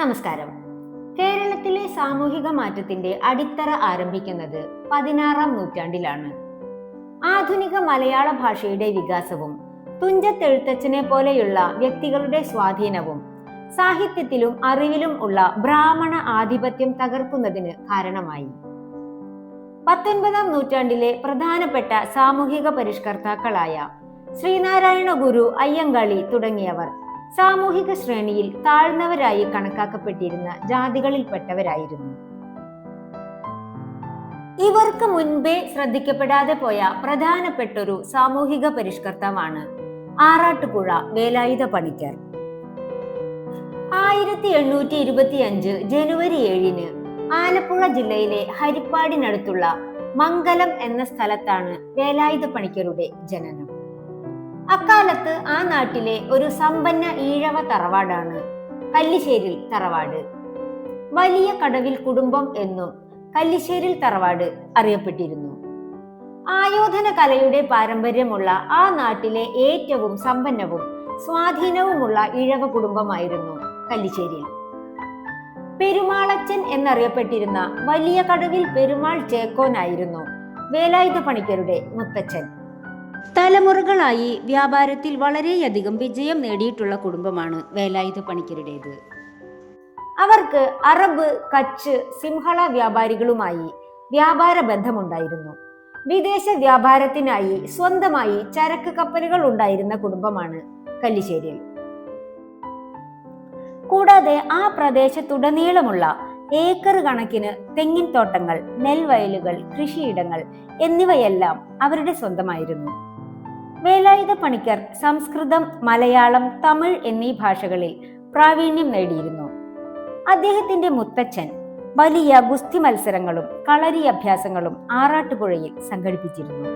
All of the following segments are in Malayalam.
നമസ്കാരം. കേരളത്തിലെ സാമൂഹിക മാറ്റത്തിന്റെ അടിത്തറ ആരംഭിക്കുന്നത് പതിനാറാം നൂറ്റാണ്ടിലാണ്. ആധുനിക മലയാള ഭാഷയുടെ വികാസവും തുഞ്ചത്തെഴുത്തച്ഛനെ പോലെയുള്ള വ്യക്തികളുടെ സ്വാധീനവും സാഹിത്യത്തിലും അറിവിലും ഉള്ള ബ്രാഹ്മണ ആധിപത്യം തകർക്കുന്നതിന് കാരണമായി. പത്തൊൻപതാം നൂറ്റാണ്ടിലെ പ്രധാനപ്പെട്ട സാമൂഹിക പരിഷ്കർത്താക്കളായ ശ്രീനാരായണ ഗുരു അയ്യങ്കാളി തുടങ്ങിയവർ സാമൂഹിക ശ്രേണിയിൽ താഴ്ന്നവരായി കണക്കാക്കപ്പെട്ടിരുന്ന ജാതികളിൽപ്പെട്ടവരായിരുന്നു. ഇവർക്ക് മുൻപേ ശ്രദ്ധിക്കപ്പെടാതെ പോയ പ്രധാനപ്പെട്ടൊരു സാമൂഹിക പരിഷ്കർത്താവാണ് ആറാട്ടുപുഴ വേലായുധ പണിക്കർ. ആയിരത്തി എണ്ണൂറ്റി ഇരുപത്തി അഞ്ച് ജനുവരി ഏഴിന് ആലപ്പുഴ ജില്ലയിലെ ഹരിപ്പാടിനടുത്തുള്ള മംഗലം എന്ന സ്ഥലത്താണ് വേലായുധ പണിക്കരുടെ ജനനം. അക്കാലത്ത് ആ നാട്ടിലെ ഒരു സമ്പന്ന ഈഴവ തറവാടാണ്. കല്ലിശ്ശേരിൽ തറവാട്. വലിയ കടവിൽ കുടുംബം എന്നും കല്ലിശ്ശേരിൽ തറവാട് അറിയപ്പെട്ടിരുന്നു. ആയോധന കലയുടെ പാരമ്പര്യമുള്ള ആ നാട്ടിലെ ഏറ്റവും സമ്പന്നവും സ്വാധീനവുമുള്ള ഇഴവ കുടുംബമായിരുന്നു കല്ലിശ്ശേരി. പെരുമാളച്ചൻ എന്നറിയപ്പെട്ടിരുന്ന വലിയ കടവിൽ പെരുമാൾ ചേക്കോനായിരുന്നു വേലായുധ പണിക്കരുടെ മുത്തച്ഛൻ. തലമുറകളായി വ്യാപാരത്തിൽ വളരെയധികം വിജയം നേടിയിട്ടുള്ള കുടുംബമാണ് വേലായുധ പണിക്കരുടേത്. അവർക്ക് അറബ് കച്ച് സിംഹള വ്യാപാരികളുമായി വ്യാപാര ബന്ധമുണ്ടായിരുന്നു. വിദേശ വ്യാപാരത്തിനായി സ്വന്തമായി ചരക്ക് കപ്പലുകൾ ഉണ്ടായിരുന്ന കുടുംബമാണ് കല്ലിശ്ശേരിയിൽ. കൂടാതെ ആ പ്രദേശത്തുടനീളമുള്ള ഏക്കർ കണക്കിന് തെങ്ങിൻ തോട്ടങ്ങൾ നെൽവയലുകൾ കൃഷിയിടങ്ങൾ എന്നിവയെല്ലാം അവരുടെ സ്വന്തമായിരുന്നു. വേലായുധ പണിക്കർ സംസ്കൃതം മലയാളം തമിഴ് എന്നീ ഭാഷകളിൽ പ്രാവീണ്യം നേടിയിരുന്നു. അദ്ദേഹത്തിന്റെ മുത്തച്ഛൻ വലിയ ഗുസ്തി മത്സരങ്ങളും കളരി അഭ്യാസങ്ങളും ആറാട്ടുപുഴയിൽ സംഘടിപ്പിച്ചിരുന്നു.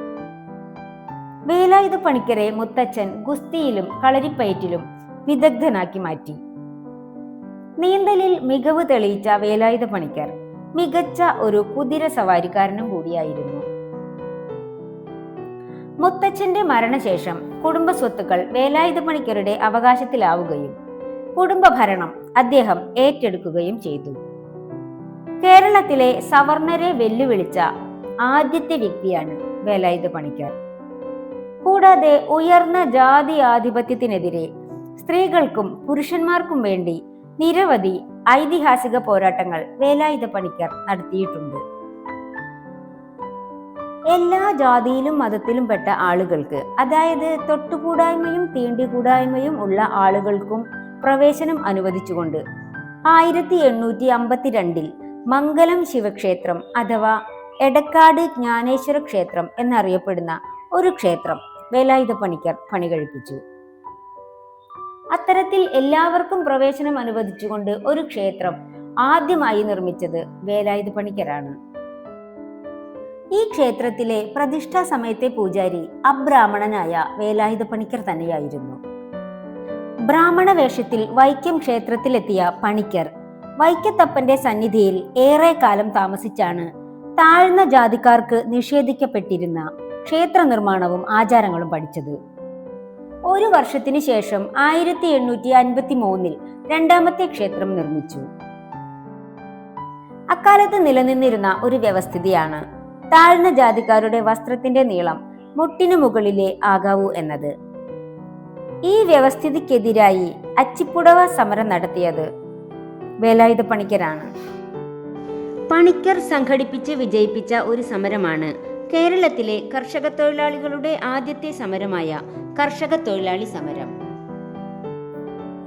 വേലായുധ പണിക്കരെ മുത്തച്ഛൻ ഗുസ്തിയിലും കളരിപ്പയറ്റിലും വിദഗ്ധനാക്കി മാറ്റി. നീന്തലിൽ മികവ് തെളിയിച്ച വേലായുധ പണിക്കർ മികച്ച ഒരു കുതിര സവാരിക്കാരനും കൂടിയായിരുന്നു. മുത്തച്ഛന്റെ മരണശേഷം കുടുംബ സ്വത്തുക്കൾ വേലായുധ പണിക്കരുടെ അവകാശത്തിലാവുകയും കുടുംബഭരണം അദ്ദേഹം ഏറ്റെടുക്കുകയും ചെയ്തു. കേരളത്തിലെ സവർണരെ വെല്ലുവിളിച്ച ആദ്യത്തെ വ്യക്തിയാണ് വേലായുധ പണിക്കർ. കൂടാതെ ഉയർന്ന ജാതി ആധിപത്യത്തിനെതിരെ സ്ത്രീകൾക്കും പുരുഷന്മാർക്കും വേണ്ടി നിരവധി ഐതിഹാസിക പോരാട്ടങ്ങൾ വേലായുധ പണിക്കർ നടത്തിയിട്ടുണ്ട്. എല്ലാ ജാതിയിലും മതത്തിലും പെട്ട ആളുകൾക്ക് അതായത് തൊട്ടുകൂടായ്മയും തീണ്ടികൂടായ്മയും ഉള്ള ആളുകൾക്കും പ്രവേശനം അനുവദിച്ചുകൊണ്ട് ആയിരത്തി എണ്ണൂറ്റി അമ്പത്തിരണ്ടിൽ മംഗലം ശിവക്ഷേത്രം അഥവാ എടക്കാട് ജ്ഞാനേശ്വര ക്ഷേത്രം എന്നറിയപ്പെടുന്ന ഒരു ക്ഷേത്രം വേലായുധ പണിക്കർ പണി കഴിപ്പിച്ചു അത്തരത്തിൽ എല്ലാവർക്കും പ്രവേശനം അനുവദിച്ചുകൊണ്ട് ഒരു ക്ഷേത്രം ആദ്യമായി നിർമ്മിച്ചത് വേലായുധ പണിക്കരാണ്. ഈ ക്ഷേത്രത്തിലെ പ്രതിഷ്ഠാ സമയത്തെ പൂജാരി അബ്രാഹ്മണനായ വേലായുധ പണിക്കർ തന്നെയായിരുന്നു. ബ്രാഹ്മണ വേഷത്തിൽ വൈക്കം ക്ഷേത്രത്തിലെത്തിയ പണിക്കർ വൈക്കത്തപ്പന്റെ സന്നിധിയിൽ ഏറെ കാലം താമസിച്ചാണ് താഴ്ന്ന ജാതിക്കാർക്ക് നിഷേധിക്കപ്പെട്ടിരുന്ന ക്ഷേത്ര നിർമ്മാണവും ആചാരങ്ങളും പഠിച്ചത്. ഒരു വർഷത്തിനു ശേഷം ആയിരത്തി എണ്ണൂറ്റി അൻപത്തി മൂന്നിൽ രണ്ടാമത്തെ ക്ഷേത്രം നിർമ്മിച്ചു. അക്കാലത്ത് നിലനിന്നിരുന്ന ഒരു വ്യവസ്ഥിതിയാണ് താഴ്ന്ന ജാതിക്കാരുടെ വസ്ത്രത്തിന്റെ നീളം മുട്ടിനു മുകളിലെ ആകാവൂ എന്നത്. ഈ വ്യവസ്ഥിതിക്കെതിരായി അച്ചിപ്പുടവ സമരം നടത്തിയത് വേലായുധ പണിക്കരാണ്. പണിക്കർ സംഘടിപ്പിച്ച് വിജയിപ്പിച്ച ഒരു സമരമാണ് കേരളത്തിലെ കർഷക തൊഴിലാളികളുടെ ആദ്യത്തെ സമരമായ കർഷക തൊഴിലാളി സമരം.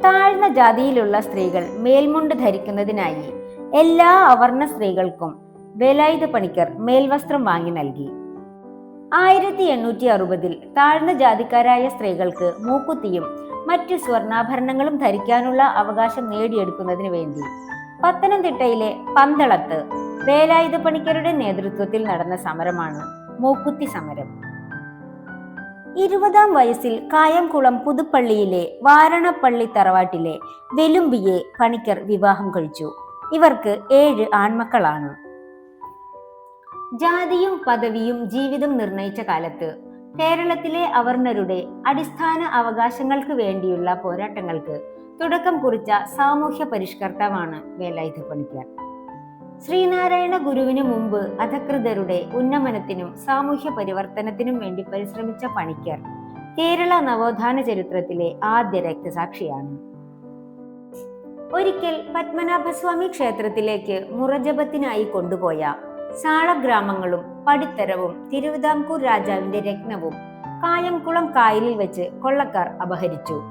താഴ്ന്ന ജാതിയിലുള്ള സ്ത്രീകൾ മേൽമുണ്ട് ധരിക്കുന്നതിനായി എല്ലാ അവർണ സ്ത്രീകൾക്കും വേലായുധ പണിക്കർ മേൽവസ്ത്രം വാങ്ങി നൽകി. ആയിരത്തി എണ്ണൂറ്റി അറുപതിൽ താഴ്ന്ന ജാതിക്കാരായ സ്ത്രീകൾക്ക് മൂക്കുത്തിയും മറ്റു സ്വർണാഭരണങ്ങളും ധരിക്കാനുള്ള അവകാശം നേടിയെടുക്കുന്നതിന് വേണ്ടി പത്തനംതിട്ടയിലെ പന്തളത്ത് വേലായുധ പണിക്കരുടെ നേതൃത്വത്തിൽ നടന്ന സമരമാണ് മൂക്കുത്തി സമരം. ഇരുപതാം വയസ്സിൽ കായംകുളം പുതുപ്പള്ളിയിലെ വാരണപ്പള്ളി തറവാട്ടിലെ വെലുമ്പിയെ പണിക്കർ വിവാഹം കഴിച്ചു. ഇവർക്ക് ഏഴ് ആൺമക്കളാണ്. ജാതിയും പദവിയും ജീവിതം നിർണയിച്ച കാലത്ത് കേരളത്തിലെ അവർണരുടെ അടിസ്ഥാന അവകാശങ്ങൾക്ക് വേണ്ടിയുള്ള പോരാട്ടങ്ങൾക്ക് തുടക്കം കുറിച്ച സാമൂഹ്യ പരിഷ്കർത്താവാണ് വേലായുധ പണിക്കർ. ശ്രീനാരായണ ഗുരുവിന് മുമ്പ് അധകൃതരുടെ ഉന്നമനത്തിനും സാമൂഹ്യ പരിവർത്തനത്തിനും വേണ്ടി പരിശ്രമിച്ച പണിക്കർ കേരള നവോത്ഥാന ചരിത്രത്തിലെ ആദ്യ രക്തസാക്ഷിയാണ്. ഒരിക്കൽ പത്മനാഭസ്വാമി ക്ഷേത്രത്തിലേക്ക് മുറജപത്തിനായി കൊണ്ടുപോയ സാളഗ്രാമങ്ങളും പടിത്തരവും തിരുവിതാംകൂർ രാജാവിന്റെ രത്നവും കായംകുളം കായലിൽ വെച്ച് കൊള്ളക്കാർ അപഹരിച്ചു.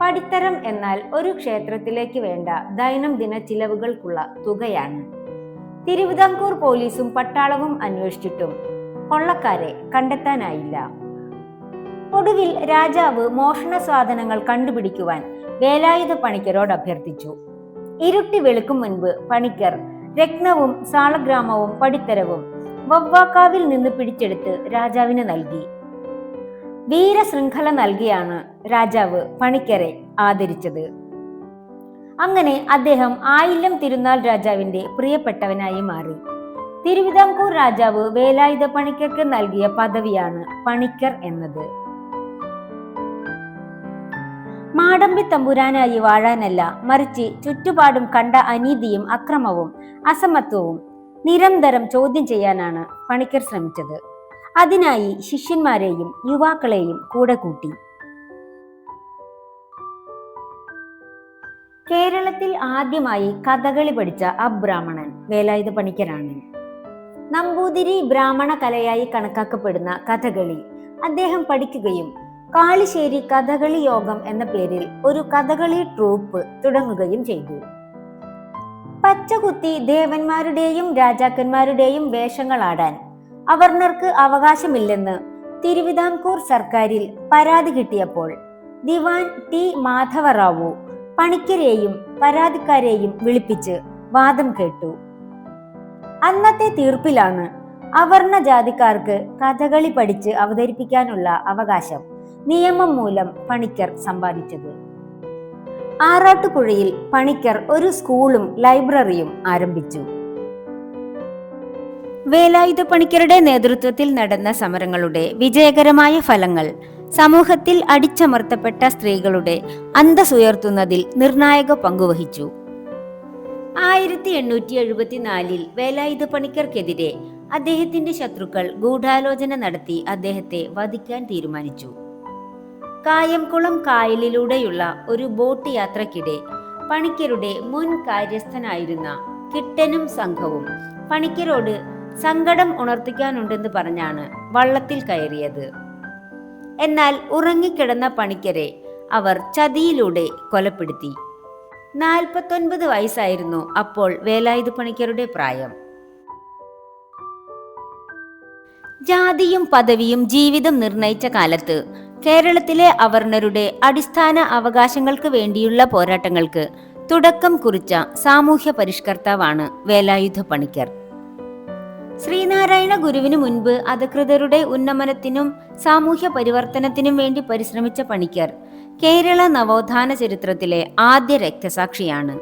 പടിത്തരം എന്നാൽ ഒരു ക്ഷേത്രത്തിലേക്ക് വേണ്ട ദൈനംദിന ചിലവുകൾക്കുള്ള തുകയാണ്. തിരുവിതാംകൂർ പോലീസും പട്ടാളവും അന്വേഷിച്ചിട്ടും കൊള്ളക്കാരെ കണ്ടെത്താനായില്ല. ഒടുവിൽ രാജാവ് മോഷണ സാധനങ്ങൾ കണ്ടുപിടിക്കുവാൻ വേലായുധ പണിക്കരോട് അഭ്യർത്ഥിച്ചു. ഇരുട്ടി വെളുക്കും മുൻപ് പണിക്കർ രത്നവും സാളഗ്രാമവും പടിത്തരവും വവ്വാക്കാവിൽ നിന്ന് പിടിച്ചെടുത്ത് രാജാവിന് നൽകി. വീരശൃംഖല നൽകിയാണ് രാജാവ് പണിക്കരെ ആദരിച്ചത്. അങ്ങനെ അദ്ദേഹം ആയില്ലം തിരുനാൾ രാജാവിന്റെ പ്രിയപ്പെട്ടവനായി മാറി. തിരുവിതാംകൂർ രാജാവ് വേലായുധ പണിക്കർക്ക് നൽകിയ പദവിയാണ് പണിക്കർ എന്നത്. മാടമ്പി തമ്പുരാനായി വാഴാനല്ല മറിച്ച് ചുറ്റുപാടും കണ്ട അനീതിയും അക്രമവും അസമത്വവും നിരന്തരം ചോദ്യം ചെയ്യാനാണ് പണിക്കർ ശ്രമിച്ചത്. അതിനായി ശിഷ്യന്മാരെയും യുവാക്കളെയും കൂടെ കൂട്ടി. കേരളത്തിൽ ആദ്യമായി കഥകളി പഠിച്ച അബ്രാഹ്മണൻ വേലായുധ പണിക്കരാണ്. നമ്പൂതിരി ബ്രാഹ്മണ കലയായി കണക്കാക്കപ്പെടുന്ന കഥകളി അദ്ദേഹം പഠിക്കുകയും കാളിശ്ശേരി കഥകളി യോഗം എന്ന പേരിൽ ഒരു കഥകളി ട്രൂപ്പ് തുടങ്ങുകയും ചെയ്തു. പച്ചകുത്തി ദേവന്മാരുടെയും രാജാക്കന്മാരുടെയും വേഷങ്ങളാടാൻ അവർണർക്ക് അവകാശമില്ലെന്ന് തിരുവിതാംകൂർ സർക്കാരിൽ പരാതി കിട്ടിയപ്പോൾ ദിവാൻ ടി മാധവറാവു പണിക്കരെയും പരാതിക്കാരെയും വിളിപ്പിച്ച് വാദം കേട്ടു. അന്നത്തെ തീർപ്പിലാണ് അവർണ ജാതിക്കാർക്ക് കഥകളി പഠിച്ച് അവതരിപ്പിക്കാനുള്ള അവകാശം. നിയമം മൂലം പണിക്കർ സമ്പാദിച്ചത്. ആറാട്ടുപുഴയിൽ പണിക്കർ ഒരു സ്കൂളും ലൈബ്രറിയും ആരംഭിച്ചു. വേലായുധ പണിക്കരുടെ നേതൃത്വത്തിൽ നടന്ന സമരങ്ങളുടെ വിജയകരമായ ഫലങ്ങൾ സമൂഹത്തിൽ അടിച്ചമർത്തപ്പെട്ട സ്ത്രീകളുടെ അന്തസ്സുയർത്തുന്നതിൽ നിർണായക പങ്കുവഹിച്ചു. ആയിരത്തി എണ്ണൂറ്റി എഴുപത്തിനാലിൽ വേലായുധ പണിക്കർക്കെതിരെ അദ്ദേഹത്തിന്റെ ശത്രുക്കൾ ഗൂഢാലോചന നടത്തി അദ്ദേഹത്തെ വധിക്കാൻ തീരുമാനിച്ചു. കായംകുളം കായലിലൂടെയുള്ള ഒരു ബോട്ട് യാത്രക്കിടെ പണിക്കരുടെ മുൻ കാര്യസ്ഥനായിരുന്ന കിട്ടനും സംഘവും പണിക്കരോട് സങ്കടം ഉണർത്തിക്കാനുണ്ടെന്ന് പറഞ്ഞാണ് വള്ളത്തിൽ കയറിയത്. എന്നാൽ ഉറങ്ങിക്കിടന്ന പണിക്കരെ അവർ ചതിയിലൂടെ കൊലപ്പെടുത്തി. നാൽപ്പത്തൊൻപത് വയസ്സായിരുന്നു അപ്പോൾ വേലായുധ പണിക്കരുടെ പ്രായം. ജാതിയും പദവിയും ജീവിതം നിർണയിച്ച കാലത്ത് കേരളത്തിലെ അവർണരുടെ അടിസ്ഥാന അവകാശങ്ങൾക്ക് വേണ്ടിയുള്ള പോരാട്ടങ്ങൾക്ക് തുടക്കം കുറിച്ച സാമൂഹ്യ പരിഷ്കർത്താവാണ് വേലായുധ പണിക്കർ. ശ്രീനാരായണ ഗുരുവിനു മുൻപ് അധികൃതരുടെ ഉന്നമനത്തിനും സാമൂഹ്യ പരിവർത്തനത്തിനും വേണ്ടി പരിശ്രമിച്ച പണിക്കർ കേരള നവോത്ഥാന ചരിത്രത്തിലെ ആദ്യ രക്തസാക്ഷിയാണ്.